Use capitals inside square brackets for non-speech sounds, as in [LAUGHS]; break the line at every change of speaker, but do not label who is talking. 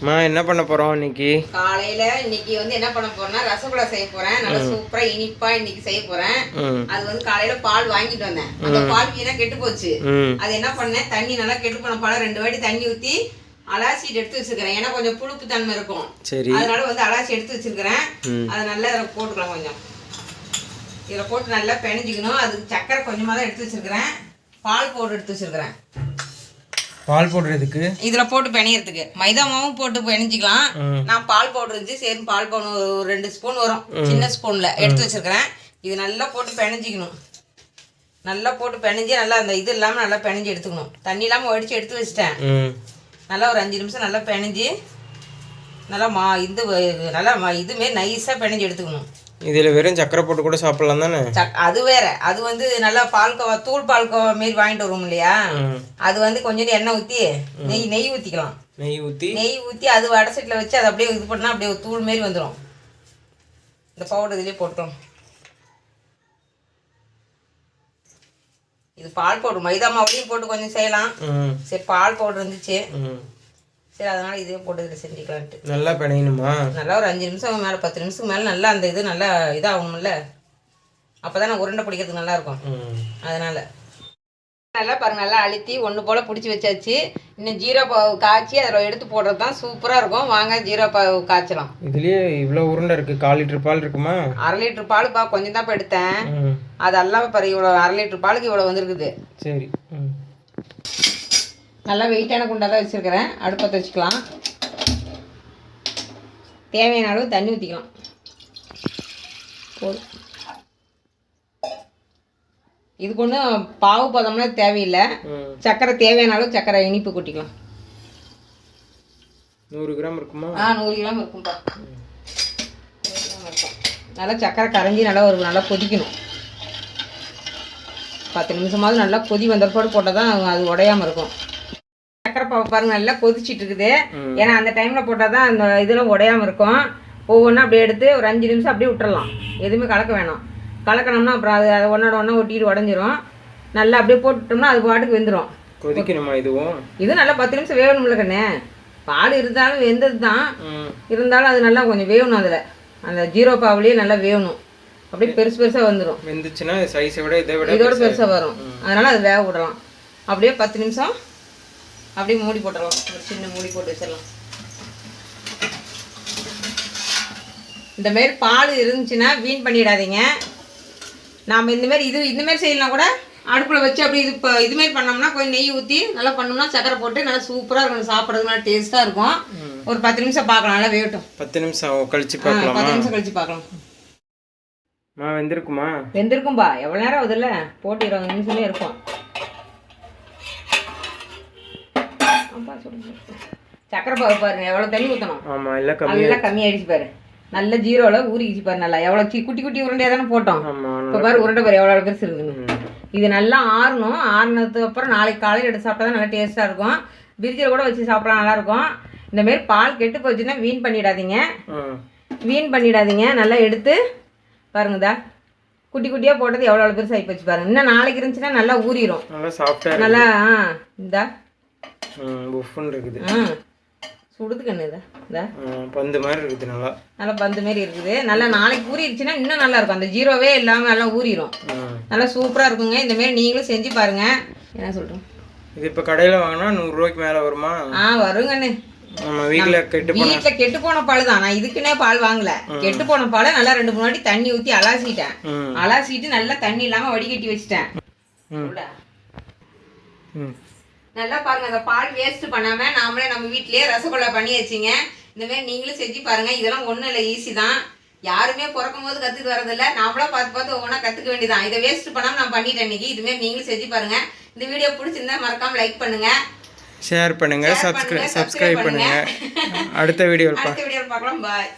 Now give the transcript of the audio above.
அம்மா என்ன பண்ண போறோம் இன்னைக்கு?
காலையில இன்னைக்கு வந்து என்ன பண்ண போறேன்னா ரசகுல்லா செய்ய போறேன். நல்லா சூப்பரா இனிப்பா இன்னைக்கு செய்ய போறேன்.
ம்.
அது வந்து காலையில பால் வாங்கிட்டு வந்தேன். அந்த பால் வீணா கெட்டு போச்சு.
ம்.
அது என்ன பண்ணேன்? தண்ணி நல்லா கெட்டு போன பாலை ரெண்டு வாட்டி தண்ணி ஊத்தி அலாசிட்டு எடுத்து வச்சிருக்கிறேன். ஏன்னா கொஞ்சம் புழுப்பு தன்மை இருக்கும்.
சரி.
அதனால வந்து அலாசி எடுத்து வச்சிருக்கிறேன்.
ம்.
அதை நல்லா இதில் போட்டுக்கலாம் கொஞ்சம். இதில் போட்டு நல்லா பிணைஞ்சிக்கணும் அதுக்கு சக்கரை கொஞ்சமாக தான் எடுத்து வச்சிருக்கிறேன். பால் பவுடர் எடுத்து வச்சிருக்கிறேன்.
பால் போடுறதுக்கு.
இதில் போட்டு பிணையறதுக்கு மைதா மாவும் போட்டு பிணைஞ்சிக்கலாம். நான் பால் பவுடர் இருந்துச்சு சரி பால் பவுடர் ஒரு ரெண்டு ஸ்பூன் வரும். சின்ன ஸ்பூனில் எடுத்து வச்சிருக்கிறேன். இது நல்லா போட்டு பிணைஞ்சிக்கணும் நல்லா போட்டு பிணைஞ்சி நல்லா அந்த இது இல்லாமல் நல்லா பிணைஞ்சி எடுத்துக்கணும். தண்ணி இல்லாமல் வடித்து எடுத்து வச்சிட்டேன். நல்லா ஒரு அஞ்சு நிமிஷம் நல்லா பிணைஞ்சி நல்லா மா இது நல்லா இதுமாரி நைஸாக பிணைஞ்சி எடுத்துக்கணும்.
இதில் வெறும் சக்கரை போட்டு கூட சாப்பிடலாம் தானே?
சக் அது வேற. அது வந்து நல்லா பால்கோவா தூள் பால்கோவா மாரி வாங்கிட்டு வருவோம் இல்லையா? அது வந்து கொஞ்சம் எண்ணெய் ஊற்றி நெய் நெய் ஊற்றிக்கலாம்
நெய் ஊற்றி
நெய் ஊற்றி அது வடை செட்டில் வச்சு அதை அப்படியே இது பண்ணால் அப்படியே தூள் மாரி வந்துடும் இந்த பவுடர் இதுலேயே போட்டோம் இது பால் பவுடர் மைதா மாவுலையும் போட்டு கொஞ்சம் செய்யலாம். சரி பால் பவுடர் இருந்துச்சு. சரி அதனால் இதே போட்டு இதில் செஞ்சுக்கலான்ட்டு.
நல்லா பிணையணுமா?
நல்லா ஒரு அஞ்சு நிமிஷம் மேலே பத்து நிமிஷத்துக்கு மேலே நல்லா அந்த இது நல்லா இதாகணும்ல. அப்போ தான் உருண்டை பிடிக்கிறதுக்கு நல்லா இருக்கும்
ம்.
அதனால். நல்லா பாருங்க நல்லா அழுத்தி ஒன்று போல் பிடிச்சி வச்சாச்சு. இன்னும் ஜீரோ பாவு காய்ச்சி அதில் எடுத்து போடுறது தான் சூப்பராக இருக்கும். வாங்க ஜீரோ பாவு காய்ச்சலாம்.
இதுலயே இவ்வளோ உருண்டை இருக்கு. கால் லிட்டர் பால் இருக்குமா?
அரை லிட்டர் பாலுப்பா கொஞ்சம் தான் இப்போ எடுத்தேன்.
ம்.
அது எல்லாம் பாரு இவ்வளோ அரை லிட்டர் பாலுக்கு இவ்வளோ வந்திருக்குது.
சரி ம்.
நல்லா வெயிட்டான குண்டா தான் வச்சுருக்கிறேன். அடுப்பத்தை வச்சுக்கலாம் தேவையான அளவு தண்ணி ஊற்றிக்கலாம் போதும். இதுக்கு ஒன்றும் பாவு பதம்லாம் தேவையில்லை.
ம்.
சர்க்கரை தேவையான அளவு சர்க்கரை இனிப்பு கூட்டிக்கலாம்.
நூறு கிராம் இருக்குமா?
ஆ நூறு கிராம் இருக்கும்ப்பா நூறு கிராம் இருக்கும் நல்லா சக்கரை கரைஞ்சி நல்லா ஒரு நல்லா கொதிக்கணும். பத்து நிமிஷமாவது நல்லா கொதி வந்த போட்டால் தான் அது உடையாம இருக்கும். சக்கரை பாவு பாருங்க நல்லா கொதிச்சிட்டு இருக்குது. ஏன்னா அந்த டைமில் போட்டால் தான் அந்த இதெல்லாம் உடையாம இருக்கும். ஒவ்வொன்றா அப்படியே எடுத்து ஒரு அஞ்சு நிமிஷம் அப்படியே விட்டுறலாம். எதுவுமே கலக்க வேணாம். கலக்கணும்னா அப்புறம் அது அதை ஒன்றோட ஒன்றா ஒட்டிட்டு உடஞ்சிரும். நல்லா அப்படியே போட்டுட்டோம்னா அது பாட்டுக்கு வெந்துடும்
கொதிக்கணுமா இதுவும்?
இது நல்லா பத்து நிமிஷம் வேகணும்ல கண்ணே. பால் இருந்தாலும் வெந்தது தான் இருந்தாலும் அது நல்லா கொஞ்சம் வேகணும் அதில். அந்த ஜீரோ பாவுலேயே நல்லா வேகணும். அப்படியே பெருசு பெருசாக வந்துடும்
வெந்துச்சுன்னா சைஸை விட இதை விட
இதோட பெருசாக வரும். அதனால் அது வேக விடலாம். அப்படியே பத்து நிமிஷம் அப்படியே மூடி போட்டுடலாம் ஒரு சின்ன மூடி போட்டு வச்சிடலாம். இந்த மாதிரி பால் இருந்துச்சுன்னா வீண் பண்ணிடாதீங்க. நாம் இந்த மாதிரி இது இந்த மாதிரி செய்யலாம் கூட அடுப்பில் வச்சு அப்படி இது இப்போ இதுமாரி பண்ணோம்னா கொஞ்சம் நெய் ஊற்றி நல்லா பண்ணோம்னா சக்கரை போட்டு நல்லா சூப்பராக இருக்கும். சாப்பிட்றதுக்கு நல்லா டேஸ்ட்டாக இருக்கும். ஒரு பத்து நிமிஷம் பார்க்கலாம். நல்லா வேகட்டும்.
பத்து நிமிஷம் கழிச்சு பார்க்கலாமா?
பத்து நிமிஷம் கழிச்சு பார்க்கலாம்.
வெந்திருக்குமா?
வெந்திருக்கும்பா. எவ்வளோ நேரம் ஆகுதுல்ல போட்டு இருபது நிமிஷமே இருக்கும். அப்பா, சுடு. சக்கரை பாவு பாருங்க எவ்வளோ தண்ணி ஊற்றணும்
ஆமா இல்ல கம்மி
நல்லா கம்மியாயிடுச்சு பாரு. நல்ல ஜீரோவில் ஊறிக்கிச்சு பாரு நல்லா. எவ்வளோ குட்டி குட்டி உருண்டையாக தானே போட்டோம். இப்போ பாரு உருண்டை பாரு எவ்வளோ பெருசு இருக்குதுன்னு
ம்.
இது நல்லா ஆறணும். ஆறுனதுக்கு அப்புறம் நாளைக்கு காலையில் எடுத்து சாப்பிட்டா தான் நல்லா டேஸ்ட்டாக இருக்கும். பிரிட்ஜில் கூட வச்சு சாப்பிடலாம் நல்லாயிருக்கும் இந்த மாதிரி பால் கெட்டு போச்சுன்னா வீண் பண்ணிடாதீங்க. வீண் பண்ணிடாதீங்க. நல்லா எடுத்து பாருங்கதா குட்டி குட்டியாக போட்டது எவ்வளோ பெருசு ஆகி போச்சு பாருங்க. இன்னும் நாளைக்கு இருந்துச்சுன்னா நல்லா ஊறிடும்
நல்லா
நல்லா ஆ இந்தா.
புஃப்னு இருக்குது.
சுடுது கண்ணு இதா.
பந்து மாதிரி இருக்குது நல்லா.
நல்லா பந்து மாரி இருக்குது. நல்லா நாளைக்கு ஊறிடுச்சுன்னா இன்னும் நல்லா இருக்கும். அந்த ஜீரோவே இல்லாமல் நல்லா ஊறிடும். நல்லா சூப்பராக இருக்குங்க. இந்த மாதிரி நீங்களும் செஞ்சு பாருங்க. என்ன சொல்கிறோம்
இது இப்போ கடையில் வாங்கினா நூறுரூவாய்க்கு மேலே வருமா?
ஆ வருங்கண்ணு
நம்ம வீட்டில் கெட்டு
வீட்டில் கெட்டு போன பால் தான். நான் இதுக்குன்னே பால் வாங்கல. கெட்டு போன பாலை நல்லா ரெண்டு மூணு வாட்டி தண்ணி ஊற்றி அலாசிட்டேன். அலாசிட்டு நல்லா தண்ணி இல்லாமல் வடிகட்டி வச்சிட்டேன்.
ம்.
நல்லா பாருங்க அந்த பால் வேஸ்ட் பண்ணாம நாமளே நம்ம வீட்லயே ரசகுல்லா பண்ணி வச்சிங்க. இந்த மாதிரி நீங்களும் செஞ்சு பாருங்க இதெல்லாம் ஒன்றும் இல்லை ஈஸி தான். யாருமே பிறக்கும் போது கற்றுட்டு வரதில்ல நாமளா பார்த்து பார்த்து ஒவ்வொன்றா கற்றுக்க வேண்டியதான் இதை வேஸ்ட் பண்ணாமல் நான் பண்ணிட்டேன் இன்னைக்கு. இதுமாரி நீங்களும் செஞ்சு பாருங்க. இந்த வீடியோ பிடிச்சிருந்தா மறக்காம லைக் பண்ணுங்க.
ஷேர் பண்ணுங்க
Share
சப்ஸ்கிரைப்
பண்ணுங்க,
சப்ஸ்கிரைப் அடுத்த வீடியோவில் [LAUGHS]
அடுத்த வீடியோவில் பார்க்கலாம். பாய்